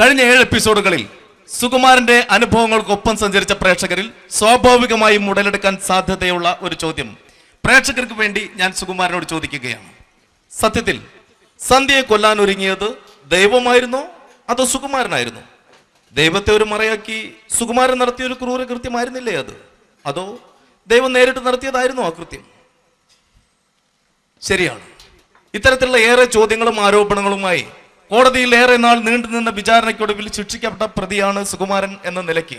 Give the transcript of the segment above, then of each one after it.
കഴിഞ്ഞ ഏഴ് എപ്പിസോഡുകളിൽ സുകുമാരന്റെ അനുഭവങ്ങൾക്കൊപ്പം സഞ്ചരിച്ച പ്രേക്ഷകരിൽ സ്വാഭാവികമായും ഉടലെടുക്കാൻ സാധ്യതയുള്ള ഒരു ചോദ്യം. പ്രേക്ഷകർക്ക് വേണ്ടി ഞാൻ സുകുമാരനോട് ചോദിക്കുകയാണ്. സത്യത്തിൽ സന്ധ്യയെ കൊല്ലാൻ ഒരുങ്ങിയത് ദൈവമായിരുന്നോ അതോ സുകുമാരനായിരുന്നു? ദൈവത്തെ ഒരു മറയാക്കി സുകുമാരൻ നടത്തിയ ഒരു ക്രൂര കൃത്യമായിരുന്നില്ലേ അത്? അതോ ദൈവം നേരിട്ട് നടത്തിയതായിരുന്നോ ആ കൃത്യം? ശരിയാണ്. ഇത്തരത്തിലുള്ള ഏറെ ചോദ്യങ്ങളും ആരോപണങ്ങളുമായി കോടതിയിൽ ഏറെ നാൾ നീണ്ടുനിന്ന വിചാരണയ്ക്കൊടുവിൽ ശിക്ഷിക്കപ്പെട്ട പ്രതിയാണ് സുകുമാരൻ എന്ന നിലയ്ക്ക്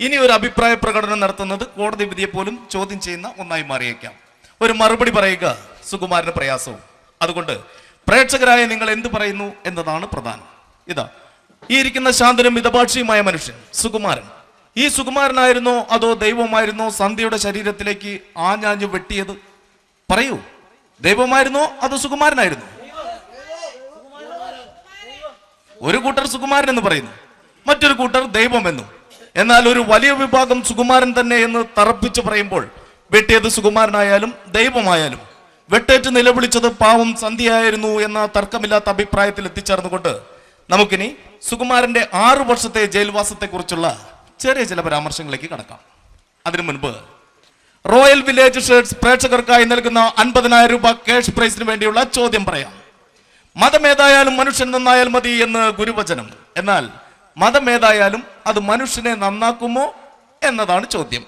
ഇനി ഒരു അഭിപ്രായ പ്രകടനം നടത്തുന്നത് കോടതി വിധിയെ പോലും ചോദ്യം ചെയ്യുന്ന ഒന്നായി മാറിയേക്കാം. ഒരു മറുപടി പറയുക സുകുമാരന് പ്രയാസവും. അതുകൊണ്ട് പ്രേക്ഷകരായ നിങ്ങൾ എന്ത് പറയുന്നു എന്നതാണ് പ്രധാനം. ഇതാ ഈ ഇരിക്കുന്ന ശാന്തനും മിതഭാഷിയുമായ മനുഷ്യൻ സുകുമാരൻ. ഈ സുകുമാരനായിരുന്നോ അതോ ദൈവമായിരുന്നോ സന്ധ്യയുടെ ശരീരത്തിലേക്ക് ആഞ്ഞാഞ്ഞു വെട്ടിയത്? പറയൂ ദൈവമായിരുന്നോ അതോ സുകുമാരനായിരുന്നു? ഒരു കൂട്ടർ സുകുമാരൻ എന്ന് പറയുന്നു. മറ്റൊരു കൂട്ടർ ദൈവമെന്നും എന്നാൽ ഒരു വലിയ വിഭാഗം സുകുമാരൻ തന്നെ എന്ന് തറപ്പിച്ച് പറയുമ്പോൾ വെട്ടിയത് സുകുമാരനായാലും ദൈവമായാലും. വെട്ടേറ്റ് നിലവിളിച്ചത് പാവം സന്ധ്യയായിരുന്നു എന്ന തർക്കമില്ലാത്ത അഭിപ്രായത്തിൽ എത്തിച്ചേർന്നുകൊണ്ട് നമുക്കിനി സുകുമാരന്റെ ആറു വർഷത്തെ ജയിൽവാസത്തെക്കുറിച്ചുള്ള ചെറിയ ചില പരാമർശങ്ങളിലേക്ക് കടക്കാം. അതിനു മുൻപ് റോയൽ വില്ലേജ് ഷേർട്സ് പ്രേക്ഷകർക്കായി നൽകുന്ന അൻപതിനായിരം രൂപ ക്യാഷ് പ്രൈസിന് വേണ്ടിയുള്ള ചോദ്യം പറയാം. മതമേതായാലും മനുഷ്യൻ നന്നായാൽ മതി എന്ന് ഗുരുവചനം. എന്നാൽ മതമേതായാലും അത് മനുഷ്യനെ നന്നാക്കുമോ എന്നതാണ് ചോദ്യം.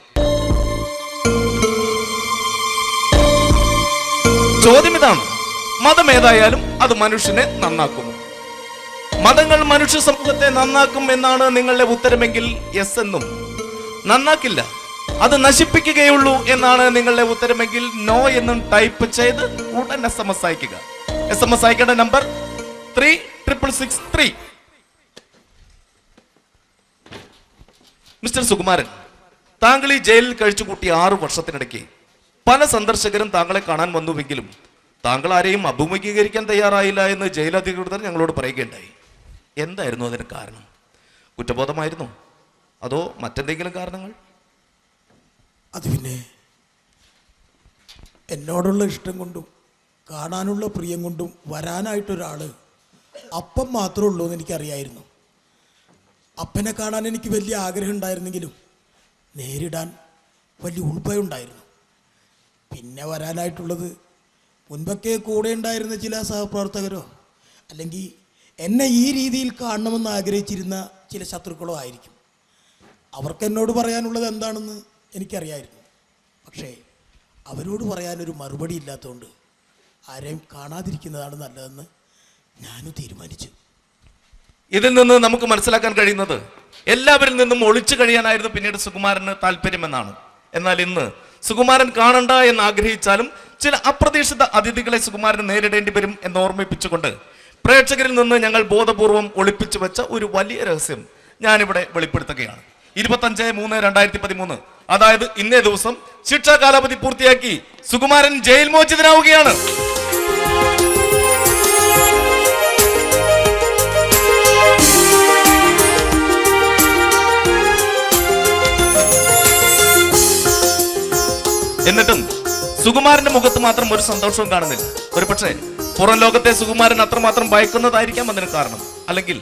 ചോദ്യം ഇതാണ്. മതമേതായാലും അത് മനുഷ്യനെ നന്നാക്കുമോ മതങ്ങൾ മനുഷ്യ സമൂഹത്തെ നന്നാക്കും എന്നാണ് നിങ്ങളുടെ ഉത്തരമെങ്കിൽ യെസ് എന്നും. നന്നാക്കില്ല. അത് നശിപ്പിക്കുകയുള്ളൂ എന്നാണ് നിങ്ങളുടെ ഉത്തരമെങ്കിൽ നോ എന്നും ടൈപ്പ് ചെയ്ത് ഉടൻ എസ് എം എസ് അയക്കുക എസ് എം എസ് അയക്കേണ്ട number three triple six three. Mister Sukumaran താങ്കൾ ഈ ജയിലിൽ കഴിച്ചു കൂട്ടിയ ആറു വർഷത്തിനിടയ്ക്ക് പല സന്ദർശകരും താങ്കളെ കാണാൻ വന്നുവെങ്കിലും താങ്കൾ ആരെയും അഭിമുഖീകരിക്കാൻ തയ്യാറായില്ല എന്ന് ജയിൽ അധികൃതർ ഞങ്ങളോട് പറയുകയുണ്ടായി. എന്തായിരുന്നു അതിന് കാരണം? കുറ്റബോധമായിരുന്നു? അതോ മറ്റെന്തെങ്കിലും കാരണങ്ങൾ? അത് പിന്നെ എന്നോടുള്ള ഇഷ്ടം കൊണ്ടും കാണാനുള്ള പ്രിയം കൊണ്ടും വരാനായിട്ടൊരാൾ അപ്പം മാത്രമേ ഉള്ളൂ എന്ന് എനിക്കറിയായിരുന്നു. അപ്പനെ കാണാൻ എനിക്ക് വലിയ ആഗ്രഹം ഉണ്ടായിരുന്നെങ്കിലും നേരിടാൻ വലിയ ഉൾഭയം ഉണ്ടായിരുന്നു. പിന്നെ വരാനായിട്ടുള്ളത് മുൻപൊക്കെ കൂടെ ഉണ്ടായിരുന്ന ചില സഹപ്രവർത്തകരോ അല്ലെങ്കിൽ എന്നെ ഈ രീതിയിൽ കാണണമെന്ന് ആഗ്രഹിച്ചിരുന്ന ചില ശത്രുക്കളോ ആയിരിക്കും. അവർക്ക് എന്നോട് പറയാനുള്ളത് എന്താണെന്ന് എനിക്കറിയായിരുന്നു. പക്ഷേ അവരോട് പറയാനൊരു മറുപടി ഇല്ലാത്തതുകൊണ്ട് ആരെയും കാണാതിരിക്കുന്നതാണ് നല്ലതെന്ന് ഞാനും തീരുമാനിച്ചു. ഇതിൽ നിന്ന് നമുക്ക് മനസ്സിലാക്കാൻ കഴിയുന്നത് എല്ലാവരിൽ നിന്നും ഒളിച്ചു കഴിയാനായിരുന്നു പിന്നീട് സുകുമാരന് താല്പര്യമെന്നാണ്. എന്നാൽ ഇന്ന് സുകുമാരൻ കാണണ്ട എന്ന് ആഗ്രഹിച്ചാലും ചില അപ്രതീക്ഷിത അതിഥികളെ സുകുമാരൻ നേരിടേണ്ടി വരും എന്ന് ഓർമ്മിപ്പിച്ചുകൊണ്ട് പ്രേക്ഷകരിൽ നിന്ന് ഞങ്ങൾ ബോധപൂർവം ഒളിപ്പിച്ചു വെച്ച ഒരു വലിയ രഹസ്യം ഞാനിവിടെ വെളിപ്പെടുത്തുകയാണ്. ഇരുപത്തഞ്ച് മൂന്ന് രണ്ടായിരത്തി പതിമൂന്ന് അതായത് ഇന്നേ ദിവസം ശിക്ഷാ കാലാവധി പൂർത്തിയാക്കി സുകുമാരൻ ജയിൽ മോചിതനാവുകയാണ്. എന്നിട്ടും സുകുമാരന്റെ മുഖത്ത് മാത്രം ഒരു സന്തോഷവും കാണുന്നില്ല. ഒരു പക്ഷേ പുറം ലോകത്തെ സുകുമാരൻ അത്രമാത്രം ഭയക്കുന്നതായിരിക്കാം അതിന് കാരണം. അല്ലെങ്കിൽ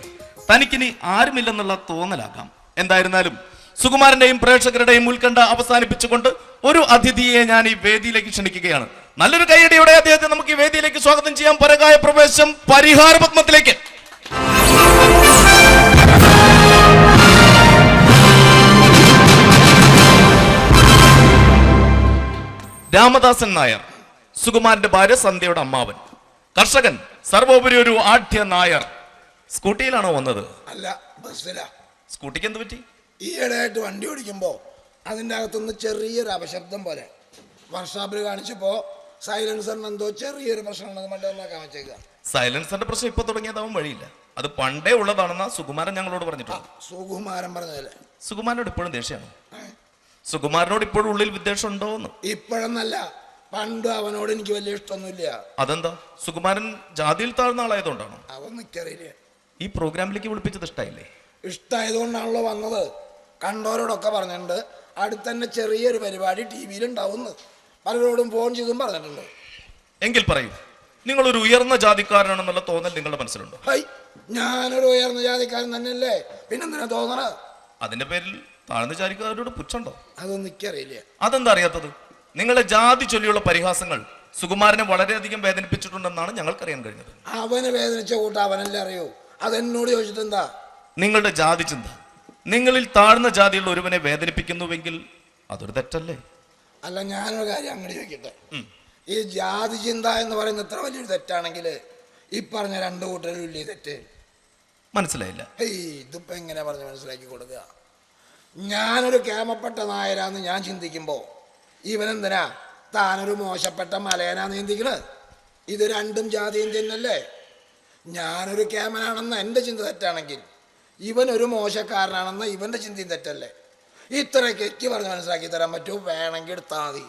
തനിക്കിനി ആരുമില്ലെന്നുള്ള തോന്നലാകാം. എന്തായിരുന്നാലും സുകുമാരന്റെയും പ്രേക്ഷകരുടെയും ഉത്കണ്ഠ അവസാനിപ്പിച്ചുകൊണ്ട് ഒരു അതിഥിയെ ഞാൻ ഈ വേദിയിലേക്ക് ക്ഷണിക്കുകയാണ്. നല്ലൊരു കൈയടിയോടെ അദ്ദേഹത്തെ നമുക്ക് ഈ വേദിയിലേക്ക് സ്വാഗതം ചെയ്യാം. പരകായ പ്രവേശം പരിഹാര പത്മത്തിലേക്ക്. രാമദാസൻ നായർ സുകുമാരന്റെ ഭാര്യ സന്ധ്യയുടെ അമ്മാവൻ കർഷകൻ സർവോപരി ഒരു ആഢ്യ നായർ. സ്കൂട്ടിയിലാണോ വന്നത്? അല്ല ബസ്സിലാ. സ്കൂട്ടിക്ക് എന്ത് പറ്റി? ഈയിടെയായിട്ട് വണ്ടി ഓടിക്കുമ്പോ അതിന്റെ അകത്തുനിന്ന് ചെറിയൊരു അപശബ്ദം പോലെ. വർഷാപ്പിൽ കാണിച്ചപ്പോൾ സൈലൻസറിന് എന്തോ ചെറിയൊരു പ്രശ്നമുണ്ടെന്ന് സൈലൻസറിന്റെ പ്രശ്നം ഇപ്പൊ തുടങ്ങിയതാവും വഴിയില്ല. അത് പണ്ടേ ഉള്ളതാണെന്ന സുകുമാരൻ ഞങ്ങളോട് പറഞ്ഞിട്ടുണ്ട് സുകുമാരൻ പറഞ്ഞതല്ലേ? സുകുമാരനോട് ഇപ്പോഴും ദേഷ്യമാണ്? സുകുമാരനോട് ഇപ്പോഴും ഉള്ളിൽ വിദ്വേഷം ഉണ്ടോ എന്ന് ഇപ്പോഴെന്നല്ല പണ്ട് അവനോട് എനിക്ക് വലിയ ഇഷ്ടമൊന്നുമില്ല. അതെന്താ? സുകുമാരൻ ജാതിയിൽ താഴ്ന്ന ആളായതുകൊണ്ടാണോ? അവൻ നിക്കറിയില്ല. ഈ പ്രോഗ്രാമിലേക്ക് വിളിപ്പിച്ചത് ഇഷ്ടായില്ലേ? ഇഷ്ടമായതുകൊണ്ടാണല്ലോ വന്നത്. കണ്ടവരോടൊക്കെ പറഞ്ഞിട്ടുണ്ട്. അടുത്തന്നെ ചെറിയൊരു പരിപാടി ടി വിയിൽ ഉണ്ടാവുന്ന പലരോടും ഫോൺ ചെയ്തും പറഞ്ഞിട്ടുണ്ട്. എങ്കിൽ പറയൂ നിങ്ങളൊരു ഉയർന്ന ജാതിക്കാരനാണെന്നുള്ള തോന്നൽ നിങ്ങളുടെ മനസ്സിലുണ്ടോ? ഹൈ ഞാനൊരു ഉയർന്ന ജാതിക്കാരൻ തന്നെയല്ലേ? പിന്നെന്തിനാ തോന്നണ? അതിന്റെ പേരിൽ താഴ്ന്ന ജാതിക്കാരോട് പുച്ഛണ്ടോ? അതൊന്നും എനിക്കറിയില്ല. അതെന്താ അറിയാത്തത്? നിങ്ങളുടെ ജാതി ചൊല്ലിയുള്ള പരിഹാസങ്ങൾ സുകുമാരനെ വളരെയധികം വേദനിപ്പിച്ചിട്ടുണ്ടെന്നാണ് ഞങ്ങൾക്കറിയാൻ കഴിഞ്ഞത്. അവനെ വേദനിച്ച കൂട്ട അവനല്ലേ അറിയോ. അതെന്നോട് ചോദിച്ചിട്ടെന്താ? നിങ്ങളുടെ ജാതി ചിന്ത. നിങ്ങളിൽ താഴ്ന്ന ജാതിയുള്ള ഒരുവനെ വേദനിപ്പിക്കുന്നുവെങ്കിൽ അതൊരു തെറ്റല്ലേ? അല്ല ഞാനൊരു കാര്യം അങ്ങോട്ട് ചോദിക്കട്ടെ. ഈ ജാതി ചിന്ത എന്ന് പറയുന്നത് ഇത്ര വലിയൊരു തെറ്റാണെങ്കിൽ ഈ പറഞ്ഞ രണ്ട് കൂട്ടരും ഇല്ലേ തെറ്റ്. മനസ്സിലായില്ല. ഇതിപ്പോ എങ്ങനെ പറഞ്ഞ് മനസ്സിലാക്കി കൊടുക്കുക? ഞാനൊരു കേമപ്പെട്ട നായരാന്ന് ഞാൻ ചിന്തിക്കുമ്പോൾ ഇവനെന്തിനാ താനൊരു മോശപ്പെട്ട മലയനാ നീന്തിക്കണ്? ഇത് രണ്ടും ജാതിയും തന്നല്ലേ ഞാനൊരു കേമനാണെന്ന് എന്റെ ചിന്ത തെറ്റാണെങ്കിൽ ഇവനൊരു മോശക്കാരനാണെന്ന് ഇവന്റെ ചിന്തയും തെറ്റല്ലേ? ഇത്രയൊക്കെ എനിക്ക് പറഞ്ഞ് മനസ്സിലാക്കി തരാൻ പറ്റുമോ? വേണമെങ്കിൽ എടുത്താൽ മതി.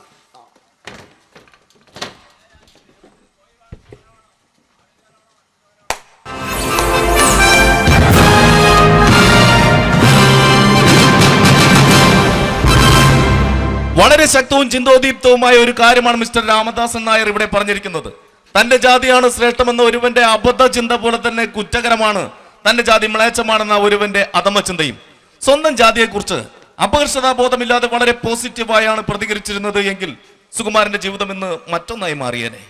വളരെ ശക്തവും ചിന്തോദീപ്തവുമായ ഒരു കാര്യമാണ് മിസ്റ്റർ രാമദാസൻ നായർ ഇവിടെ പറഞ്ഞിരിക്കുന്നത്. തന്റെ ജാതിയാണ് ശ്രേഷ്ഠമെന്ന ഒരുവന്റെ അബദ്ധ ചിന്ത പോലെ തന്നെ കുറ്റകരമാണ്. തന്റെ ജാതി മ്ലേച്ഛമാണെന്ന ഒരുവന്റെ അധമ ചിന്തയും സ്വന്തം ജാതിയെക്കുറിച്ച് അപകർഷതാബോധമില്ലാതെ വളരെ പോസിറ്റീവായാണ് പ്രതികരിച്ചിരുന്നത് എങ്കിൽ സുകുമാരന്റെ ജീവിതം ഇന്ന് മറ്റൊന്നായി മാറിയേനെ.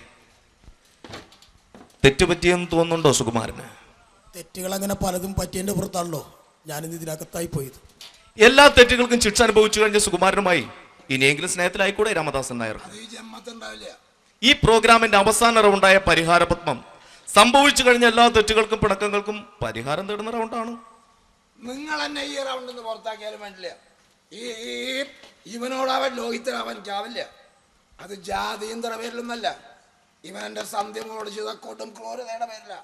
തെറ്റുപറ്റിയെന്ന് തോന്നുന്നുണ്ടോ സുകുമാരന്? തെറ്റുകൾ അങ്ങനെ പലതും പറ്റിയതിന്റെ പുറത്താണല്ലോ. ഞാനിന്ന് ഇതിനകത്തായി പോയത്. എല്ലാ തെറ്റുകൾക്കും ശിക്ഷ അനുഭവിച്ചു കഴിഞ്ഞ സുകുമാരനുമായി ഇനിയെങ്കിലും സ്നേഹത്തിലായിക്കൂടെ രാമദാസൻ നായർ? ഈ പ്രോഗ്രാമിന്റെ അവസാന റൗണ്ടായ പരിഹാര പത്മം സംഭവിച്ചു കഴിഞ്ഞ എല്ലാ തെറ്റുകൾക്കും പിണക്കങ്ങൾക്കും പരിഹാരം തേടുന്ന റൗണ്ടാണ്. നിങ്ങൾ തന്നെ ഈ റൗണ്ടിൽ നിന്ന് പുറത്താക്കിയാലും വേണ്ടില്ല ഈ ഇവനോടാവൻ ലോഹിത്തനാവാനിക്കാവില്ല അത് ജാതീന്ദ്ര പേരിലൊന്നല്ല. ഇവൻ എന്റെ സന്ധ്യമോട് ചെയ്ത കൊടും ക്രൂരതയുടെ പേരില്ല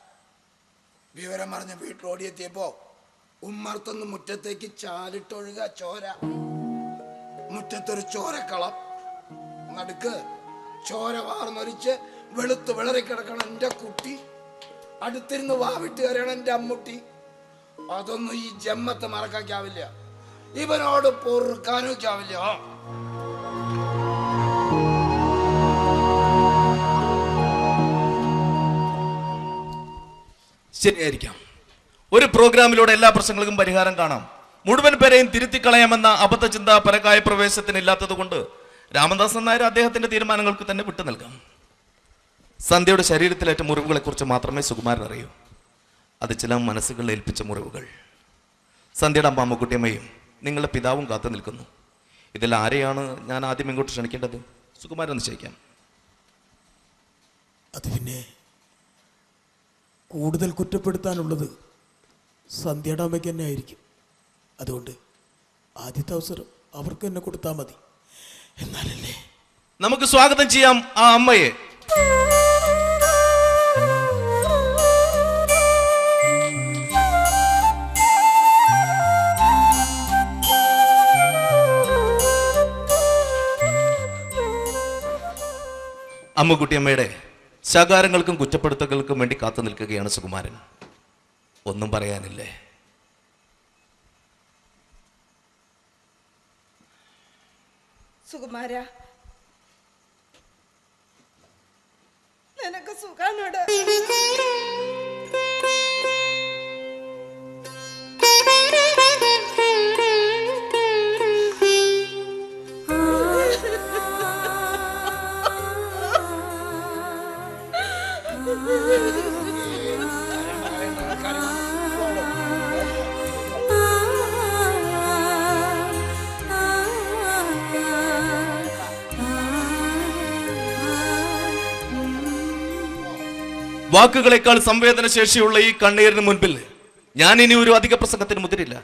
വിവരം പറഞ്ഞ് വീട്ടിലോടിയെത്തിയപ്പോ ഉമ്മർത്തൊന്ന് മുറ്റത്തേക്ക് ചാലിട്ടൊഴുക ചോര. മുറ്റത്തൊരു ചോരക്കളം. നടുക്ക് ചോര വാർന്നൊരിച്ച് വെളുത്ത് വിളറിക്കിടക്കണം എന്റെ കുട്ടി. അടുത്തിരുന്ന് വാവിട്ട് കയറണം എന്റെ അമ്മുട്ടി. അതൊന്നും ഈ ജമ്മത്ത് മറക്കാക്കാവില്ല. ഇവനോട് പൊറുക്കാനൊക്കാവില്ല. ശരിയായിരിക്കാം. ഒരു പ്രോഗ്രാമിലൂടെ എല്ലാ പ്രശ്നങ്ങൾക്കും പരിഹാരം കാണാം. മുഴുവൻ പേരെയും തിരുത്തിക്കളയാമെന്ന അബദ്ധ ചിന്ത പരകായ പ്രവേശത്തിന് ഇല്ലാത്തത് കൊണ്ട് രാമദാസൻ നായർ അദ്ദേഹത്തിന്റെ തീരുമാനങ്ങൾക്ക് തന്നെ വിട്ടു നൽകാം. സന്ധ്യയുടെ ശരീരത്തിലേറ്റ മുറിവുകളെ കുറിച്ച് മാത്രമേ സുകുമാരൻ അറിയൂ. അത് ചില മനസ്സുകളിൽ ഏൽപ്പിച്ച മുറിവുകൾ. സന്ധ്യയുടെ അമ്മ അമ്മക്കുട്ടിയമ്മയും നിങ്ങളുടെ പിതാവും കാത്തു നിൽക്കുന്നു. ഇതിൽ ആരെയാണ് ഞാൻ ആദ്യം ഇങ്ങോട്ട് ക്ഷണിക്കേണ്ടത്? സുകുമാരൻ നിശ്ചയിക്കാം അത് പിന്നെ കൂടുതൽ കുറ്റപ്പെടുത്താനുള്ളത് സന്ധ്യയുടെ അമ്മയ്ക്ക് തന്നെ ആയിരിക്കും. അതുകൊണ്ട് ആദ്യത്തെ അവസരം അവർക്ക് തന്നെ കൊടുത്താൽ മതി. എന്നാലല്ലേ? നമുക്ക് സ്വാഗതം ചെയ്യാം ആ അമ്മയെ. അമ്മുക്കുട്ടിയമ്മയുടെ ശകാരങ്ങൾക്കും കുറ്റപ്പെടുത്തലുകൾക്കും വേണ്ടി കാത്തു നിൽക്കുകയാണ് സുകുമാരൻ. ഒന്നും പറയാനില്ലേ? സുകുമാര നിനക്ക് സുഖാണോട്? വാക്കുകളെക്കാൾ സംവേദനശേഷിയുള്ള ഈ കണ്ണീരിന് മുൻപിൽ ഞാൻ ഇനി ഒരു അധിക പ്രസംഗത്തിന് മുതിരില്ല.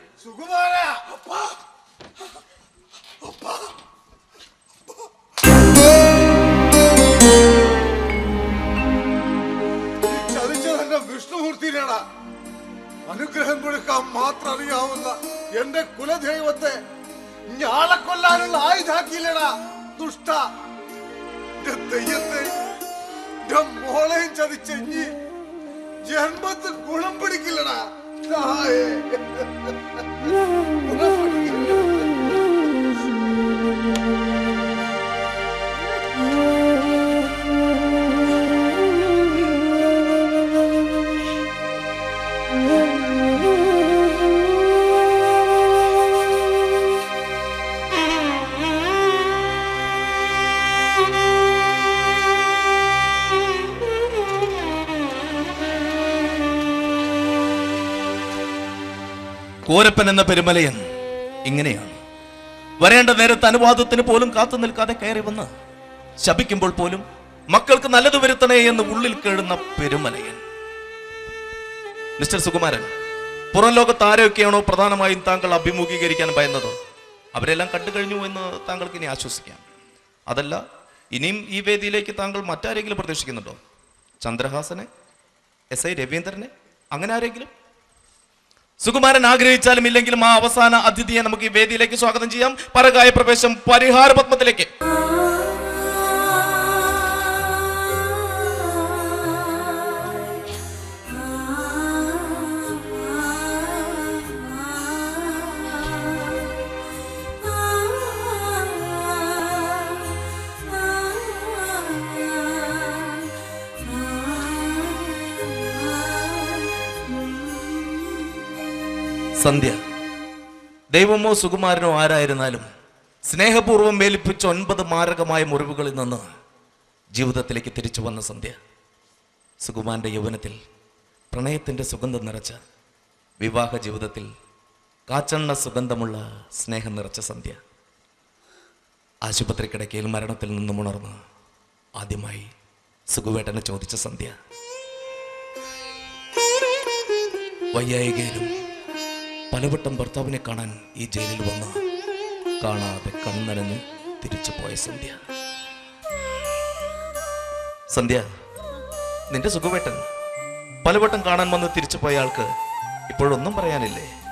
അനുഗ്രഹം കൊടുക്കാൻ മാത്രം അറിയാവുന്ന എന്റെ കുലദൈവത്തെ ഞാളെ കൊല്ലാനുള്ള ആയുധാക്കിയില്ലടാ ദുഷ്ട. ദൈവത്തെ എന്റെ മോളെയും ചതിച്ചെഞ്ഞി ജന്മത്തിൽ ഗുണം പിടിക്കില്ലടാ തായേ. കോരപ്പൻ എന്ന പെരുമലയൻ ഇങ്ങനെയാണ്. വരേണ്ട നേരത്തെ അനുവാദത്തിന് പോലും കാത്തു നിൽക്കാതെ കയറി വന്ന് ശപിക്കുമ്പോൾ പോലും മക്കൾക്ക് നല്ലത് വരുത്തണേ എന്ന് ഉള്ളിൽ കേഴുന്ന പെരുമലയൻ. മിസ്റ്റർ സുകുമാരൻ പുറം ലോകത്ത് ആരൊക്കെയാണോ പ്രധാനമായും താങ്കൾ അഭിമുഖീകരിക്കാൻ ഭയന്നത്? അവരെല്ലാം കണ്ടു കഴിഞ്ഞു എന്ന് താങ്കൾക്ക് ഇനി ആശ്വസിക്കാം. അതല്ല ഇനിയും ഈ വേദിയിലേക്ക് താങ്കൾ മറ്റാരെങ്കിലും പ്രതീക്ഷിക്കുന്നുണ്ടോ ചന്ദ്രഹാസനെ എസ് ഐ രവീന്ദ്രനെ അങ്ങനെ ആരെങ്കിലും? സുകുമാരൻ ആഗ്രഹിച്ചാലും ഇല്ലെങ്കിലും ആ അവസാന അതിഥിയെ നമുക്ക് ഈ വേദിയിലേക്ക് സ്വാഗതം ചെയ്യാം. പരകായ പ്രവേശം പരിഹാര പത്മത്തിലേക്ക്. സന്ധ്യ. ദൈവമോ സുകുമാരനോ ആരായിരുന്നാലും സ്നേഹപൂർവം മേലിപ്പിച്ച ഒൻപത് മാരകമായ മുറിവുകളിൽ നിന്ന് ജീവിതത്തിലേക്ക് തിരിച്ചു വന്ന സന്ധ്യ. സുകുമാരന്റെ യൗവനത്തിൽ പ്രണയത്തിന്റെ സുഗന്ധം നിറച്ച വിവാഹ ജീവിതത്തിൽ കാച്ചെണ്ണ സുഗന്ധമുള്ള സ്നേഹം നിറച്ച സന്ധ്യ. ആശുപത്രി കിടക്കയിൽ മരണത്തിൽ നിന്നും ഉണർന്ന് ആദ്യമായി സുഖുവേട്ടനെ ചോദിച്ച സന്ധ്യ. വയ്യായികയിലും പലവട്ടം ഭർത്താവിനെ കാണാൻ ഈ ജയിലിൽ വന്ന. കാണാതെ കണ്ണനഞ്ഞ് തിരിച്ചു പോയ സന്ധ്യ. സന്ധ്യ നിന്റെ സുഖവേട്ടൻ. പലവട്ടം കാണാൻ വന്ന് തിരിച്ചു പോയ ആൾക്ക് ഇപ്പോഴൊന്നും പറയാനില്ലേ?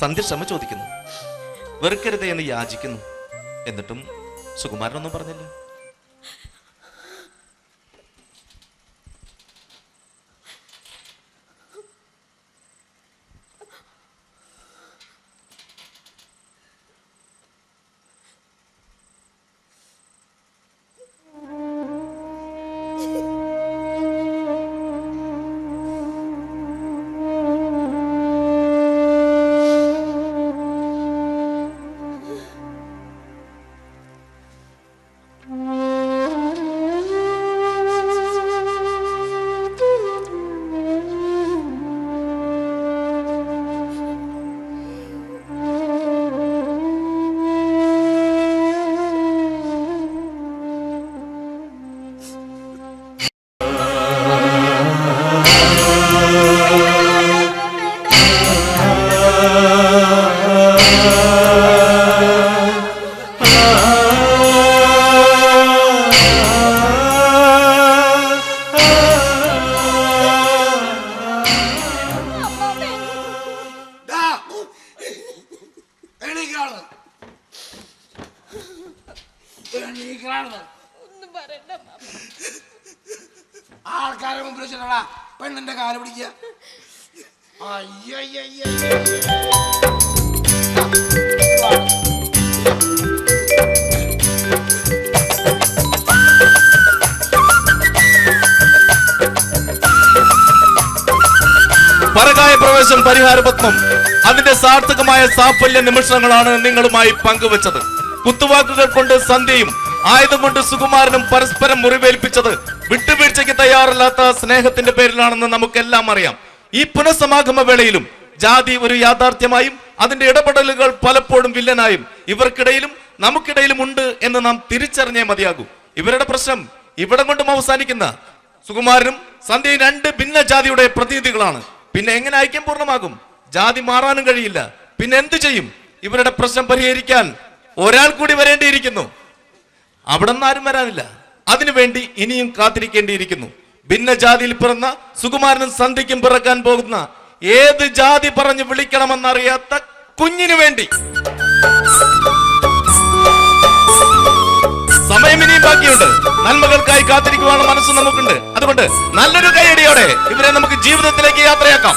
സന്ധ്യ ക്ഷമ ചോദിക്കുന്നു. വെറുക്കരുതേ എന്ന് യാചിക്കുന്നു. എന്നിട്ടും സുകുമാരനൊന്നും പറഞ്ഞില്ല. ഒന്നും പറയണ്ട ആൾക്കാരെ മുമ്പിൽ വെച്ചിട്ടാ പെണ്ണിന്റെ കാൽ പിടിക്കുക അയ്യയ്യയ്യ. പരകായ പ്രവേശം പരിഹാര പത്മം. അതിന്റെ സാർത്ഥകമായ സാഫല്യ നിമിഷങ്ങളാണ് നിങ്ങളുമായി പങ്കുവച്ചത്. കുത്തുവാക്കുകൾ കൊണ്ട് സന്ധ്യയും ആയുധം കൊണ്ട് സുകുമാരനും പരസ്പരം മുറിവേൽപ്പിച്ചത് വിട്ടുവീഴ്ചയ്ക്ക് തയ്യാറല്ലാത്ത സ്നേഹത്തിന്റെ പേരിലാണെന്ന് നമുക്കെല്ലാം അറിയാം. ഈ പുനഃസമാഗമ വേളയിലും ജാതി ഒരു യാഥാർത്ഥ്യമായും അതിന്റെ ഇടപെടലുകൾ പലപ്പോഴും വില്ലനായും ഇവർക്കിടയിലും നമുക്കിടയിലും ഉണ്ട് എന്ന് നാം തിരിച്ചറിഞ്ഞേ മതിയാകൂ. ഇവരുടെ പ്രശ്നം ഇവിടം കൊണ്ടും അവസാനിക്കുന്ന സുകുമാരനും സന്ധ്യയും രണ്ട് ഭിന്ന ജാതിയുടെ പ്രതിനിധികളാണ്. പിന്നെ എങ്ങനെ ഐക്യം പൂർണമാകും? ജാതി മാറാനും കഴിയില്ല. പിന്നെ എന്തു ചെയ്യും? ഇവരുടെ പ്രശ്നം പരിഹരിക്കാൻ ഒരാൾ കൂടി വരേണ്ടിയിരിക്കുന്നു. അവിടെ നിന്ന് ആരും വരാനില്ല. അതിനുവേണ്ടി ഇനിയും കാത്തിരിക്കേണ്ടിയിരിക്കുന്നു. ഭിന്നജാതിയിൽ പിറന്ന സുകുമാരനും സന്ധിക്കും പിറക്കാൻ പോകുന്ന ഏത് ജാതി പറഞ്ഞ് വിളിക്കണമെന്നറിയാത്ത കുഞ്ഞിനു വേണ്ടി. സമയം ഇനിയും ബാക്കിയുണ്ട്. നന്മകൾക്കായി കാത്തിരിക്കുവാനുള്ള മനസ്സ് നമുക്കുണ്ട്. അതുകൊണ്ട് നല്ലൊരു കൈയടിയോടെ ഇവരെ നമുക്ക് ജീവിതത്തിലേക്ക് യാത്രയാക്കാം.